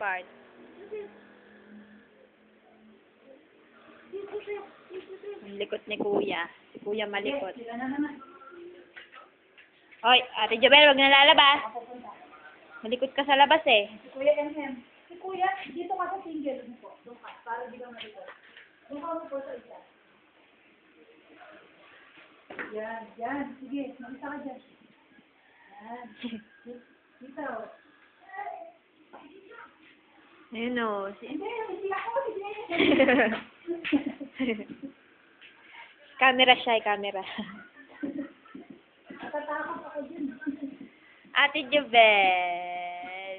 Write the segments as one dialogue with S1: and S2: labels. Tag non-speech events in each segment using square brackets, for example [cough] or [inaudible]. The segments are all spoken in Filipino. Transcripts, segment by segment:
S1: part. Ang likot ni kuya. Si kuya malikot. Hoy, Ate Jobel, wag na. Malikot ka sa labas eh.
S2: Si Kuya Emhem. Si Kuya, dito ka sa single mo. Doon ka, para di ka malikot. Doon ka mo sa isa. Yan, yan. Sige, mag-isa ka dyan. Yan. [laughs] Dito.
S1: Ayun o. Si-
S2: Hindi, hindi ako. Sige.
S1: camera camera.
S2: Natatakot ako dyan.
S1: Ate Jobel.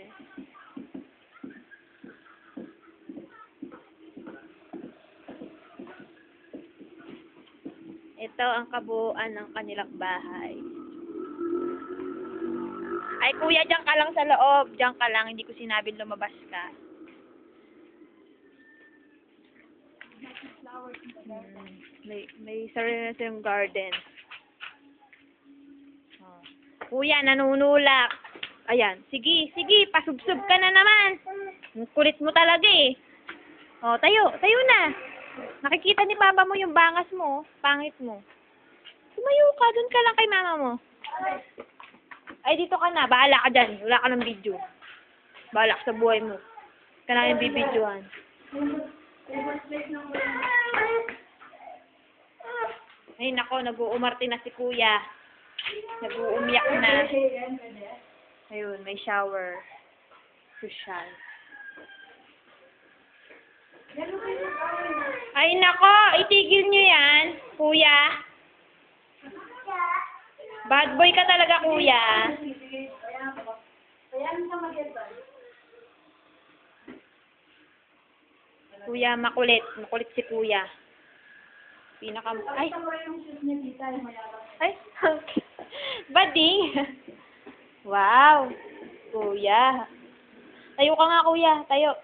S1: Ito ang kabuuan ng kanilang bahay. Ay, kuya, diyan ka lang sa loob. Diyan ka lang. Hindi ko sinabing lumabas ka. Hmm. May, may sarili na silang garden. Oh. Kuya, nanunulak. Ayan. Sige, sige. Pasubsob ka na naman. Ang kulit mo talaga eh. Oh, tayo. Tayo na. Nakikita ni papa mo yung bangas mo. Pangit mo. Tumayo ka. Doon ka lang kay mama mo. Ay, dito ka na. Bahala ka dyan. Wala ka ng video. Bahala sa buhay mo. Ka na yung bibidyohan. Ay, nako. Nag-uumarte na si kuya. Nag-uumiyak na. Ayun, may shower. Social. Ay, nako! Itigil nyo yan, kuya. Bad boy ka talaga, kuya.
S2: Ayan sa mag-advance.
S1: Kuya, makulit. Makulit si kuya. Pinaka... Ay!
S2: Ay! [laughs]
S1: Bading! [laughs] Wow! Kuya. Tayo ka nga, kuya. Tayo.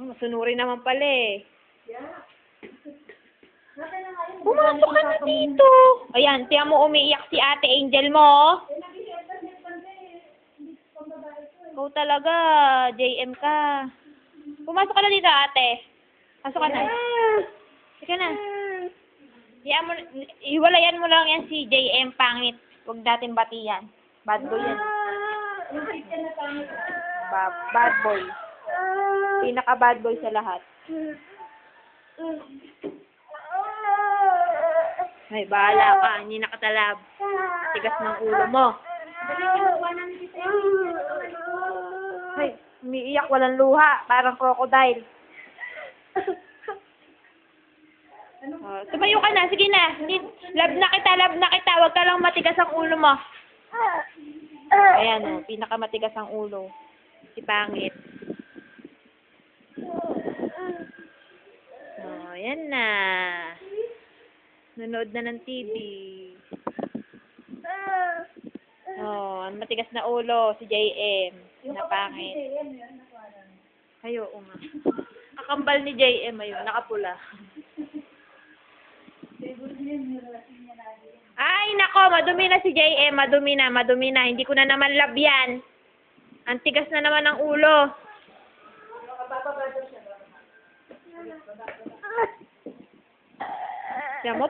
S1: Oh, masunurin naman pala eh.
S2: Yeah.
S1: Pumasok ka na dito. Ayan, tiyan mo umiiyak si ate Angel mo. Ikaw talaga, JM ka. Pumasok ka na dito, ate. Pasok ka na. Sige na. Iyan mo, iwalayan mo lang yan si JM pangit. Huwag natin batiyan. Bad boy yan. Ba bad boy. Pinaka bad boy sa lahat. Ay, bahala ka. Hindi nakatalab. Tigas ng ulo mo. Ay, umiiyak walang luha. Parang crocodile. Oh, tumayo ka na. Sige na. Hindi, lab na kita, lab na kita. Huwag ka lang matigas ang ulo mo. Ayan o, pinakamatigas ang ulo. Si Pangit. Oh, ayan na. Nanood na ng TV. Oh, ang matigas na ulo, si JM. Na pangit. Ay, oo nga. Kakambal ni JM ayun, nakapula. Ay, nako, madumi na si JM, madumi na, madumi na. Hindi ko na naman love yan. Ang tigas na naman ng ulo. Tiyan mo,